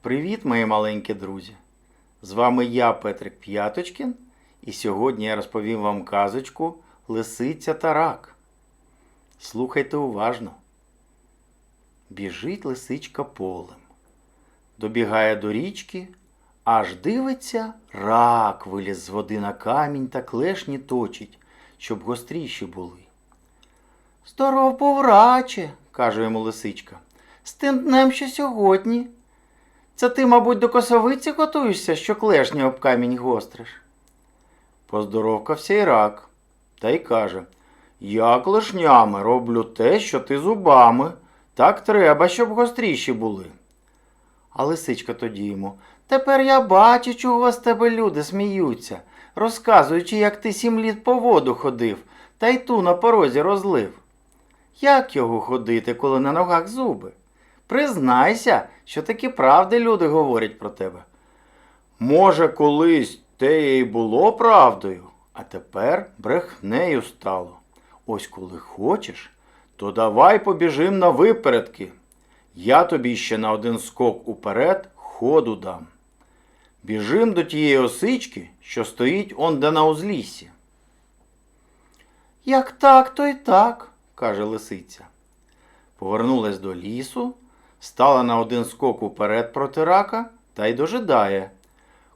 Привіт, мої маленькі друзі! З вами я, Петрик П'яточкін, і сьогодні я розповім вам казочку Лисиця та рак. Слухайте уважно. Біжить лисичка полем, добігає до річки, аж дивиться, рак виліз з води на камінь та клешні точить, щоб гостріші були. Здоров був раче, каже йому лисичка. З тим днем, що сьогодні. Це ти, мабуть, до косовиці готуєшся, що клешні об камінь гостриш. Поздоровкався й рак, та й каже Я клешнями роблю те, що ти зубами. Так треба, щоб гостріші були. А лисичка тоді йому Тепер я бачу, чого з тебе люди сміються, розказуючи, як ти сім літ по воду ходив, та й ту на порозі розлив. Як його ходити, коли на ногах зуби? Признайся, що такі правди люди говорять про тебе. Може, колись те і було правдою, а тепер брехнею стало. Ось коли хочеш, то давай побіжим на випередки. Я тобі ще на один скок уперед ходу дам. Біжим до тієї осички, що стоїть он де на узліссі. Як так, то й так, каже лисиця. Повернулась до лісу, стала на один скок уперед проти рака та й дожидає,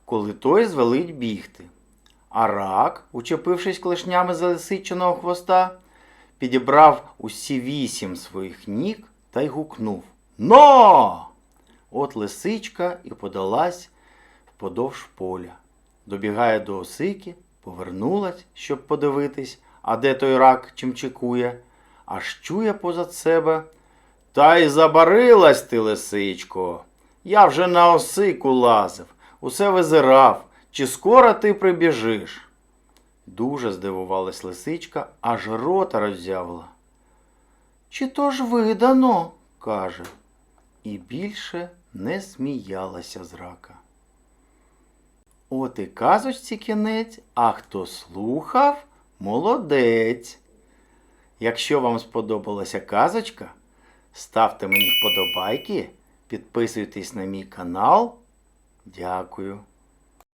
коли той звелить бігти. А рак, учепившись клешнями за лисичиного хвоста, підібрав усі вісім своїх ніг та й гукнув Но! От лисичка і подалась вподовж поля. Добігає до осики, повернулась, щоб подивитись, а де той рак чимчикує, аж чує позад себе. Та й забарилась ти, лисичко. Я вже на осику лазив, усе визирав, чи скоро ти прибіжиш. Дуже здивувалась лисичка, аж рота роззявила. Чи то ж видано, каже, і більше не сміялася з рака. От і казочці кінець, а хто слухав, молодець. Якщо вам сподобалася казочка, ставте мені вподобайки, підписуйтесь на мій канал. Дякую.